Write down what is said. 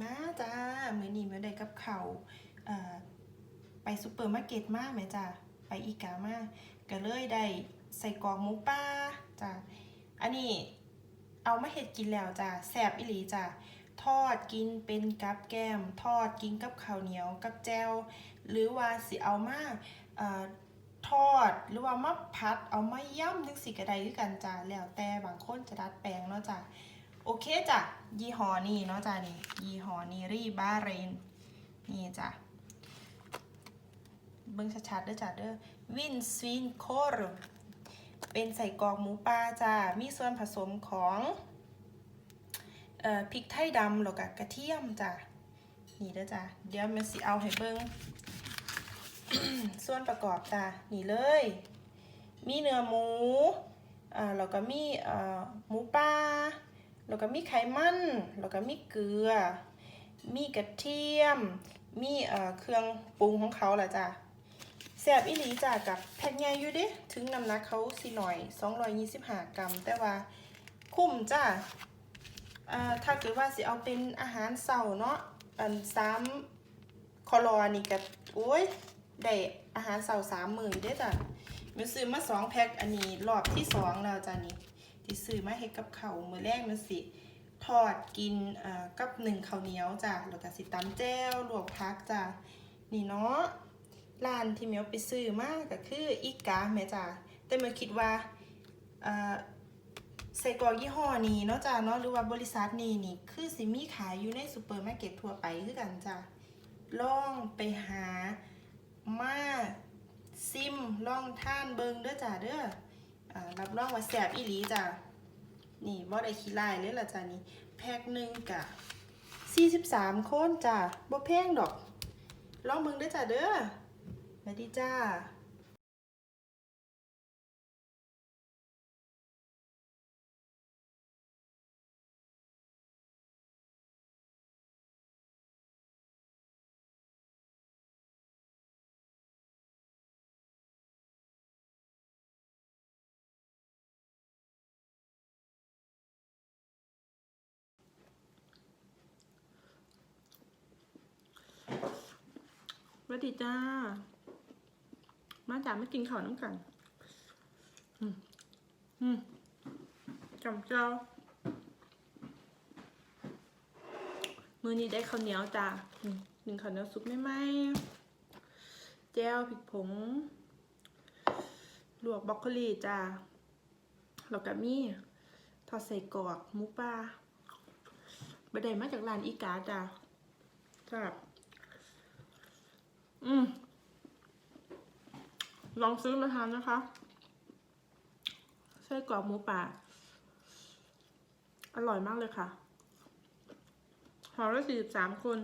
มาจ้ามื้อนี้มื้อใดกับเขาวไปซูเปอร์มาร์เก็ตมาแหมจ้าไปอีกามาก็เลยได้ใส่กอกหมูป่าจ้าอันนี้เอามาเฮ็ดกินแล้วจ้าแซ่บอีหลีจ้าทอดกินเป็นกับแก้ม ทอดกินกับข้าวเหนียวกับแจวหรือว่าสิเอามาอทอดหรือว่ามาพัดเอามาย่ำนึงสิกระไดคือกันจ้าแล้วแต่บางคนจะดัดแปลงเนาะจ้า โอเคจ้ะยี่ห้อนี้เนาะจ้ะนี่ยี่ห้อนีรีบาเรนนี่จ้ะเบิ่งชัดๆเด้อจ้ะเด้อวินสวินโครเป็นใส่กรอกหมูปลาจ้ะมีส่วนผสมของเอ่อพริกไทยดำแล้วก็กระเทียมจ้ะนี่เด้อจ้ะเดี๋ยวมันสิเอาให้เบิ่งส่วนประกอบจ้ะนี่เลย มีเนื้อหมูอ่าแล้วก็มีเอ่อหมูปลา แล้วก็มีไขมัน แล้วก็มีเกลือ มีกระเทียม มีเอ่อเครื่องปรุงของเขาแหละจ้ะแซบอีหลีจ้ะกับแพ็คใหญ่อยู่เด้ถึงน้ำหนักเขาสิหน่อย 225 กรัม แต่ว่าคุ้มจ้ะถ้าเกิดว่าสิเอาเป็นอาหารเสาเนาะอันซ้ำคอลอนี่ก็โอ้ยได้อาหารเสาสามหมื้ออยู่เด้จ้ะมันซื้อมาสองแพ็คอันนี้รอบที่สองแล้วจ้ะนี่ ที่ซื้อมาเฮ็ดกับเขาวมื้อแรกมันสิทอดกินกับหนึ่งข้าวเหนียวจ้ะแล้วก็สิตำแจ่วลวกผักจ้ะนี่เนาะร้านที่เมียวไปซื้อมาก็คืออีกาแม่จ้ะแต่เมียวคิดว่าใส่กรอกยี่ห้อนี้เนาะจ้ะเนาะหรือว่าบริษัทนี้นี่คือสิมีขายอยู่ในซูเปอร์มาร์เก็ตทั่วไปคือกันจ้ะลองไปหามาซิมลองท่านเบิงเด้อจ้ะเด้ออ่า รับรองว่าแสบอีหลีจ้ะนี่บ่ได้ขี้ลายเลยล่ะจ้ะนี่แพ็คหนึ่งกะ43คนจ้ะบ่แพงดอก ลองมึงได้จ้ะเด้อมาดีจ้า วัสดีจ้า มาจ้ามากินข้าวน้ำกัน อืม อืมจำเจ้า มือนี้ได้ข้าวเหนียวจ้าหนึ่งข้าวเหนียวซุปไม่ไหมแจ้วพริกผง ลวกบรอกโคลีจ้าแล้วก็มีทอดใส่กรอกหมูปลาบะได้มาจากร้านอีกาจ้าครับ อืม ลองซื้อมาทานนะคะไส้กรอกหมูป่า อร่อยมากเลยค่ะหอละสี่สิบสามคน